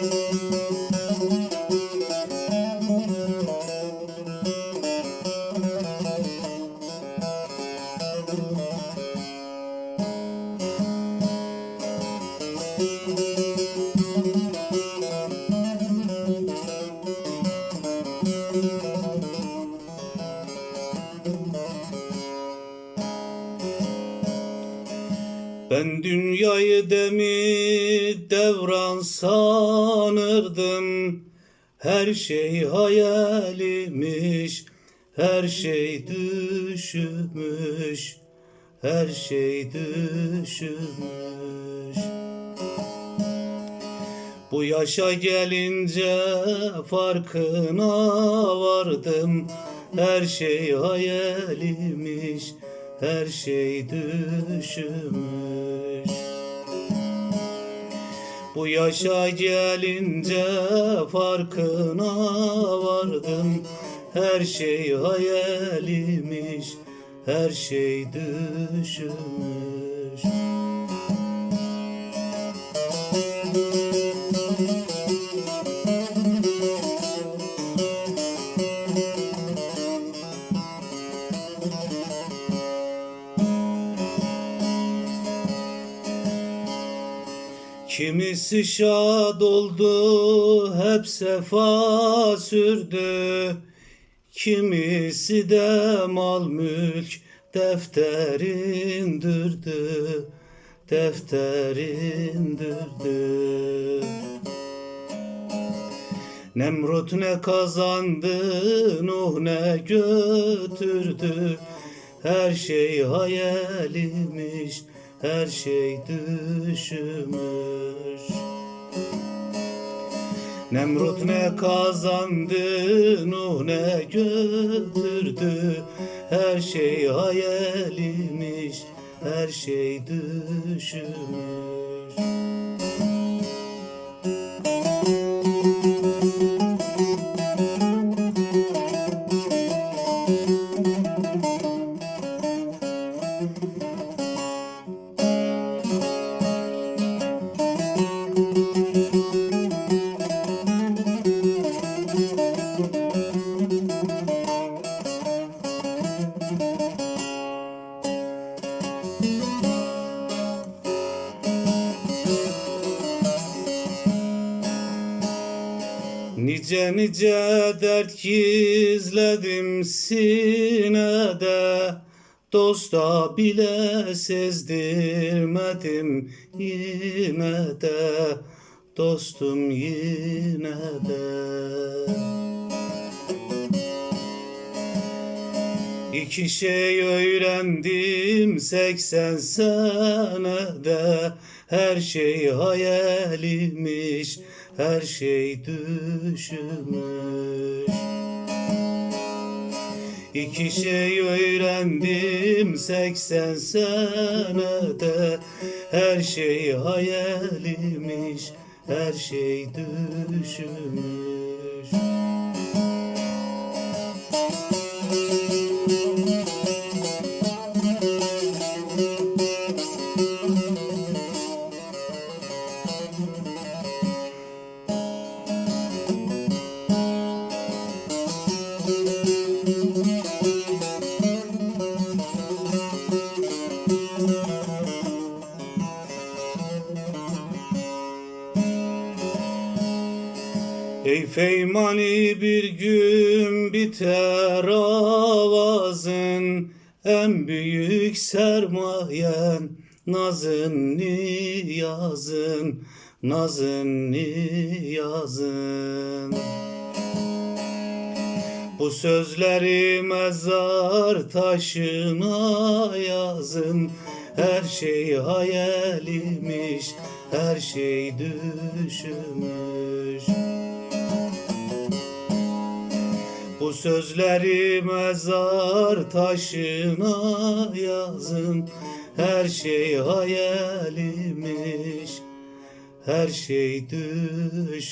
Ben dünyayı demir devran sanırdım. Her şey hayalimiş Her şey düşmüş Her şey düşmüş. Bu yaşa gelince farkına vardım. Her şey hayalimiş Her şey düşmüş Bu yaşa gelince farkına vardım. Her şey hayalimiş Her şey düşmüş Kimisi şad oldu, hep sefa sürdü. Kimisi de mal mülk defterindirdi, defterindirdi. Nemrut ne kazandı, Nuh ne götürdü. Her şey hayalimiş, her şey düşmüş. Nemrut ne kazandı, Nuh ne götürdü. Her şey hayalimiş, her şey düşmüş. Nice nice dert gizledim sinede Dosta bile sezdirmedim yine de. Dostum yine de. İki şey öğrendim seksen senede. Her şey hayalimiş Her şey düşmüş İki şey öğrendim seksen senede. Her şey hayalimiş Her şey düşmüş Ey feymani bir gün biter avazın En büyük sermayen nazın niyazın Nazın niyazın. Bu sözleri mezar taşına yazın Her şey hayalimiş Her şey düşmüş Bu sözleri mezar taşına yazın. Her şey hayalimiş Her şey düşmüş